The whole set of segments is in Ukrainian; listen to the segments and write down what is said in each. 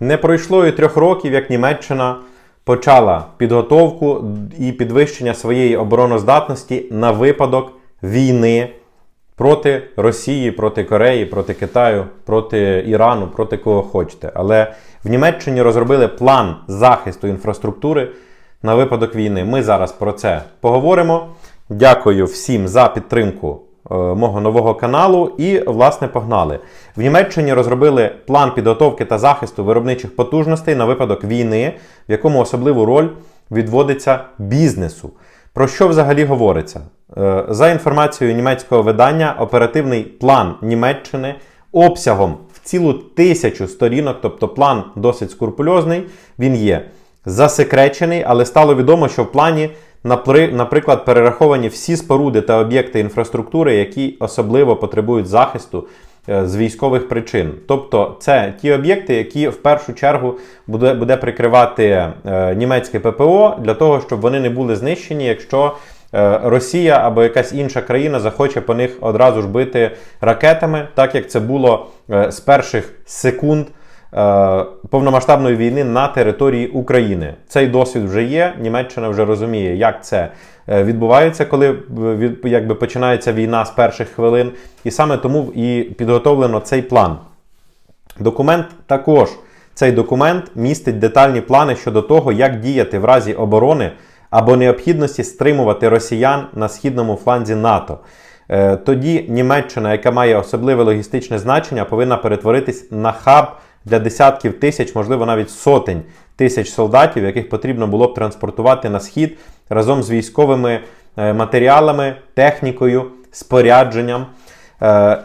Не пройшло і трьох років, як Німеччина почала підготовку і підвищення своєї обороноздатності на випадок війни проти Росії, проти Кореї, проти Китаю, проти Ірану, проти кого хочете. Але в Німеччині розробили план захисту інфраструктури на випадок війни. Ми зараз про це поговоримо. Дякую всім за підтримку мого нового каналу. І, власне, погнали. В Німеччині розробили план підготовки та захисту виробничих потужностей на випадок війни, в якому особливу роль відводиться бізнесу. Про що взагалі говориться? Е, За інформацією німецького видання, оперативний план Німеччини обсягом в цілу тисячу сторінок, тобто план досить скрупульозний, він є засекречений, але стало відомо, що в плані, наприклад, перераховані всі споруди та об'єкти інфраструктури, які особливо потребують захисту е, з військових причин. Тобто, це ті об'єкти, які в першу чергу буде, буде прикривати е, німецьке ППО для того, щоб вони не були знищені, якщо е, Росія або якась інша країна захоче по них одразу ж бити ракетами, так як це було з перших секунд повномасштабної війни на території України. Цей досвід вже є. Німеччина вже розуміє, як це е, відбувається, коли е, якби починається війна з перших хвилин. І саме тому і підготовлено цей план. Документ також. Цей документ містить детальні плани щодо того, як діяти в разі оборони або необхідності стримувати росіян на східному фланзі НАТО. Е, Тоді Німеччина, яка має особливе логістичне значення, повинна перетворитись на хаб для десятків тисяч, можливо, навіть сотень тисяч солдатів, яких потрібно було б транспортувати на схід разом з військовими е, матеріалами, технікою, спорядженням. е,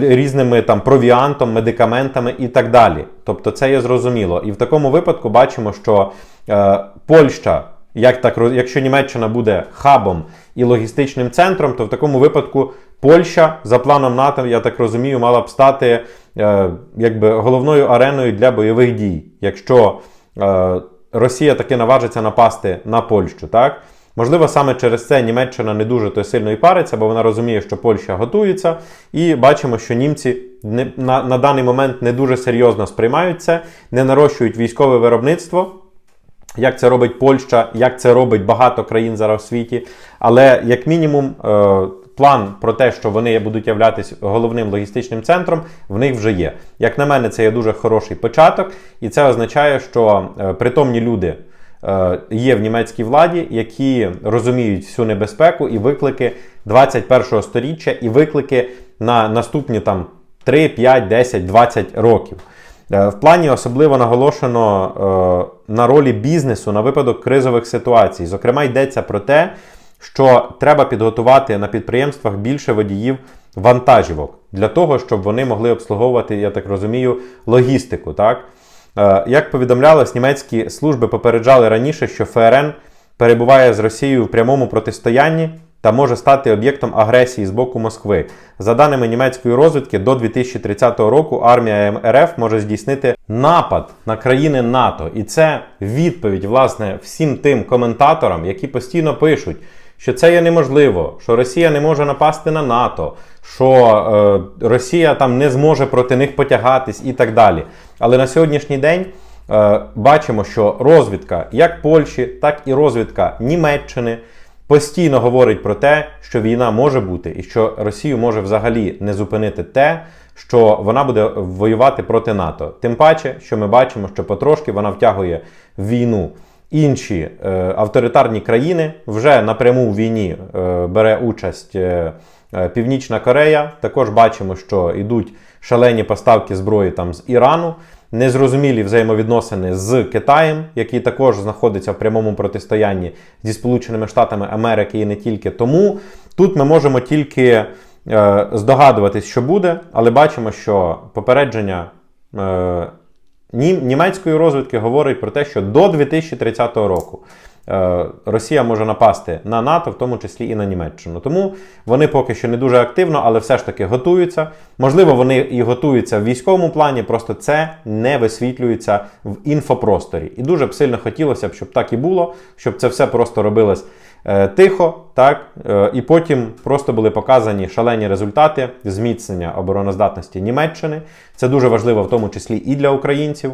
різними там провіантом, медикаментами і так далі. Тобто це є зрозуміло. І в такому випадку бачимо, що е, Польща, як так, якщо Німеччина буде хабом і логістичним центром, то в такому випадку Польща за планом НАТО, я так розумію, мала б стати е, якби головною ареною для бойових дій. Якщо е, Росія таки наважиться напасти на Польщу, так? Можливо, саме через це Німеччина не дуже то сильно і париться, бо вона розуміє, що Польща готується, і бачимо, що німці не, на, на даний момент не дуже серйозно сприймають це, не нарощують військове виробництво. Як це робить Польща, як це робить багато країн зараз в світі. Але як мінімум, е, план про те, що вони будуть являтися головним логістичним центром, в них вже є. Як на мене, це є дуже хороший початок, і це означає, що е, притомні люди е, є в німецькій владі, які розуміють всю небезпеку і виклики 21 століття, і виклики на наступні там 3, 5, 10, 20 років. Е, В плані особливо наголошено на ролі бізнесу на випадок кризових ситуацій. Зокрема, йдеться про те, що треба підготувати на підприємствах більше водіїв вантажівок для того, щоб вони могли обслуговувати, я так розумію, логістику. Так? Е, Як повідомлялось, німецькі служби попереджали раніше, що ФРН перебуває з Росією в прямому протистоянні та може стати об'єктом агресії з боку Москви. За даними німецької розвідки, до 2030 року армія РФ може здійснити напад на країни НАТО. І це відповідь, власне, всім тим коментаторам, які постійно пишуть, що це є неможливо, що Росія не може напасти на НАТО, що е, Росія там не зможе проти них потягатись і так далі. Але на сьогоднішній день е, бачимо, що розвідка як Польщі, так і розвідка Німеччини постійно говорить про те, що війна може бути, і що Росію може взагалі не зупинити те, що вона буде воювати проти НАТО. Тим паче, що ми бачимо, що потрошки вона втягує війну інші е, авторитарні країни. Вже напряму в війні е, бере участь е, е, Північна Корея. Також бачимо, що йдуть шалені поставки зброї там з Ірану. Незрозумілі взаємовідносини з Китаєм, який також знаходиться в прямому протистоянні зі Сполученими Штатами Америки і не тільки. Тому тут ми можемо тільки е, здогадуватись, що буде, але бачимо, що попередження е, німецької розвідки говорить про те, що до 2030 року е, Росія може напасти на НАТО, в тому числі і на Німеччину. Тому вони поки що не дуже активно, але все ж таки готуються. Можливо, вони і готуються в військовому плані, просто це не висвітлюється в інфопросторі. І дуже б сильно хотілося б, щоб так і було, щоб це все просто робилось тихо, так, е, і потім просто були показані шалені результати зміцнення обороноздатності Німеччини. Це дуже важливо, в тому числі і для українців.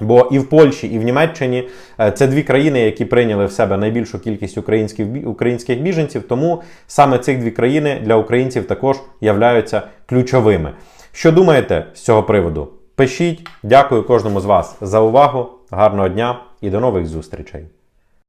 Бо і в Польщі, і в Німеччині е, це дві країни, які прийняли в себе найбільшу кількість українських українських біженців. Тому саме ці дві країни для українців також являються ключовими. Що думаєте з цього приводу? Пишіть. Дякую кожному з вас за увагу. Гарного дня і до нових зустрічей.